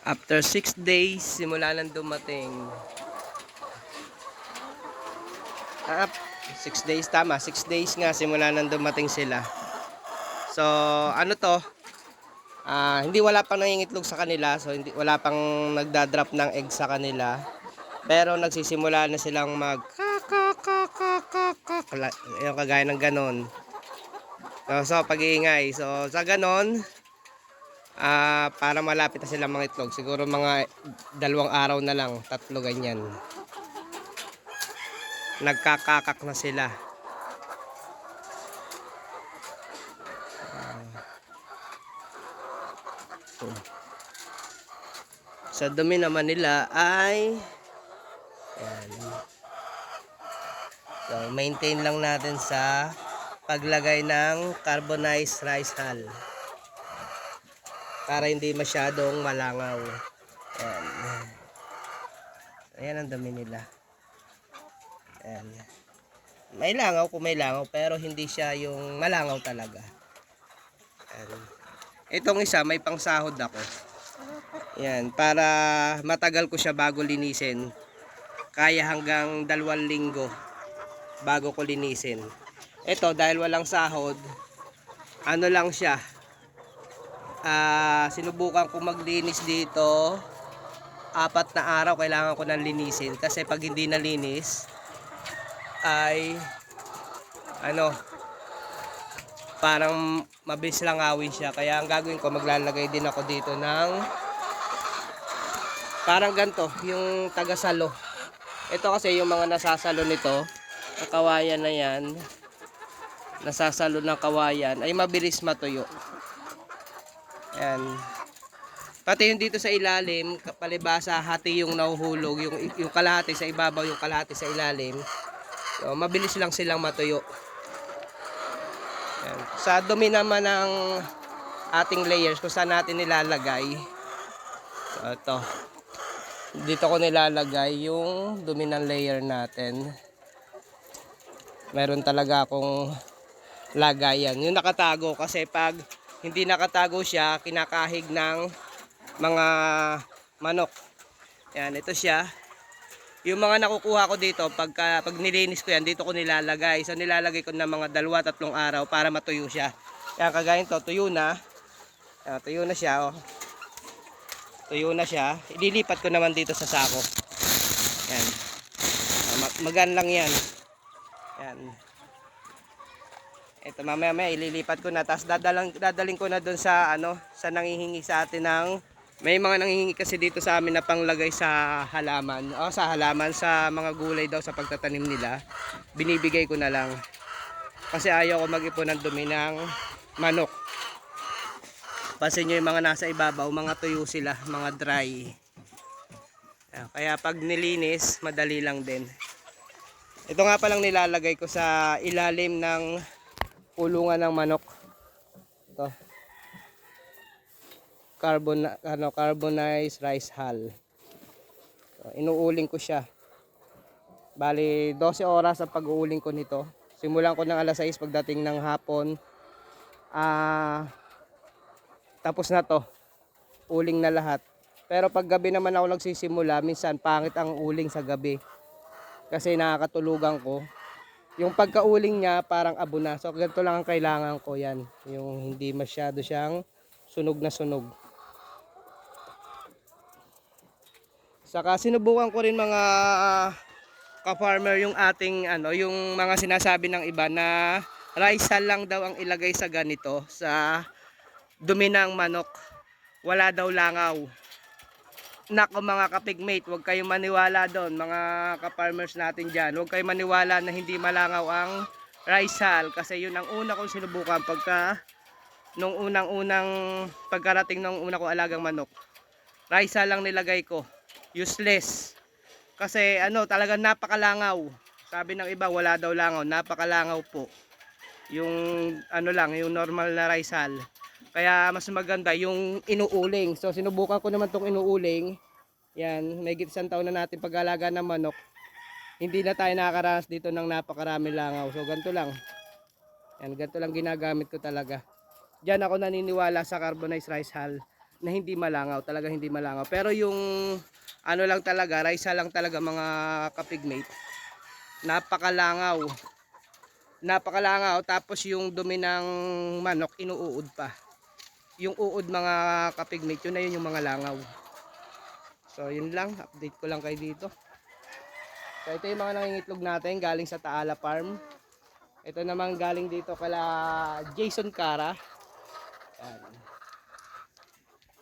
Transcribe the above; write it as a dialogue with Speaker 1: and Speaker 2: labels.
Speaker 1: After 6 days, simula nang dumating. Ah, 6 days tama. 6 days nga simula nang dumating sila. So, ano to? Ah, hindi wala pang nangingitlog sa kanila. So, hindi wala pang nagda-drop ng egg sa kanila. Pero nagsisimula na silang mag yung kagaya ng ganon. So, so pag-iingay. So, sa ganon, Ah, para malapit na sila mga itlog. Siguro mga dalawang araw na lang, tatlo ganyan. Nagkakakak na sila. Ah. Sa dumi naman nila ay Ayan. So, maintain lang natin sa paglagay ng carbonized rice hull para hindi masyadong malangaw. Ayan. Ayan ang dami nila. Ayan. May langaw kung may langaw pero hindi siya yung malangaw talaga. Ayan. Itong isa may pangsahod ako. Ayan, para matagal ko siya bago linisin. Kaya hanggang dalawang linggo bago ko linisin. Ito dahil walang sahod, ano lang siya, ah sinubukan ko maglinis dito. Apat na araw kailangan ko nang linisin. Kasi pag hindi nalinis ay ano parang mabilis lang awin siya. Kaya ang gagawin ko maglalagay din ako dito ng parang ganto yung tagasalo. Ito kasi yung mga nasasalo nito. Ang kawayan na yan nasasalo ng kawayan ay mabilis matuyo Ayan. Pati yung dito sa ilalim, palibasa, hati yung nahuhulog, yung, yung kalahati sa ibabaw, yung kalahati sa ilalim. So, mabilis lang silang matuyo. Ayan. Sa dumi naman ng ating layers, kung saan natin nilalagay. So, ito. Dito ko nilalagay yung dumi ng layer natin. Meron talaga akong lagayan. Yung nakatago kasi pag hindi nakatago siya, kinakahig ng mga manok. Yan, ito siya. Yung mga nakukuha ko dito, pagka, pag nilinis ko yan, dito ko nilalagay. So nilalagay ko na mga dalawa, tatlong araw para matuyo siya. Yan, kagaya to, tuyo na. Yan, tuyo na siya, oh. Tuyo na siya. Ililipat ko naman dito sa sako. Yan. Ah, ma- Magan lang yan. Yan. Ito mamaya maya ililipat ko na tapos dadalang dadaling ko na doon sa ano sa nangihingi sa atin ng may mga nangihingi kasi dito sa amin na panglagay sa halaman. O sa halaman sa mga gulay daw sa pagtatanim nila. Binibigay ko na lang. Kasi ayaw ko mag-ipon ng dumi ng manok. Pansin nyo yung mga nasa ibabaw, mga tuyo sila, mga dry. Ayan, Kaya pag nilinis, madali lang din. Ito nga palang nilalagay ko sa ilalim ng kulungan ng manok. Ito. Carbon ano carbonized rice hull. So, inuuling ko siya. Bali 12 oras ang pag-uuling ko nito. Simulan ko ng alas 6 pagdating ng hapon. Ah tapos na to. Uling na lahat. Pero pag gabi naman ako nagsisimula, minsan pangit ang uling sa gabi. Kasi nakakatulugan ko yung pagkauling niya parang abo na. So ganito lang ang kailangan ko yan. Yung hindi masyado siyang sunog na sunog. Saka sinubukan ko rin mga ah, ka-farmer yung ating ano, yung mga sinasabi ng iba na rice lang daw ang ilagay sa ganito sa dumi ng manok. Wala daw langaw. Nako mga kapigmate, huwag kayong maniwala doon, mga ka-farmers natin dyan. Huwag kayong maniwala na hindi malangaw ang hull kasi yun ang una kong sinubukan pagka nung unang-unang pagkarating ng una kong alagang manok. Hull lang nilagay ko. Useless. Kasi ano, talagang napakalangaw. Sabi ng iba, wala daw langaw. Napakalangaw po. Yung ano lang, yung normal na rice hull. Kaya mas maganda yung inuuling. So sinubukan ko naman tong inuuling. Yan, may isang taon na natin pag-alaga ng manok. Hindi na tayo nakakaranas dito ng napakarami langaw. So ganito lang. Yan, ganito lang ginagamit ko talaga. Diyan ako naniniwala sa carbonized rice hull na hindi malangaw, talaga hindi malangaw. Pero yung ano lang talaga, raisa lang talaga mga kapigmate. Napakalangaw. Napakalangaw tapos yung dumi ng manok inuud pa. Yung uod mga kapigmate, yun na yun yung mga langaw. So yun lang, update ko lang kayo dito. So ito yung mga nangingitlog natin galing sa Taala Farm. Ito naman galing dito kala Jason Cara. Yan.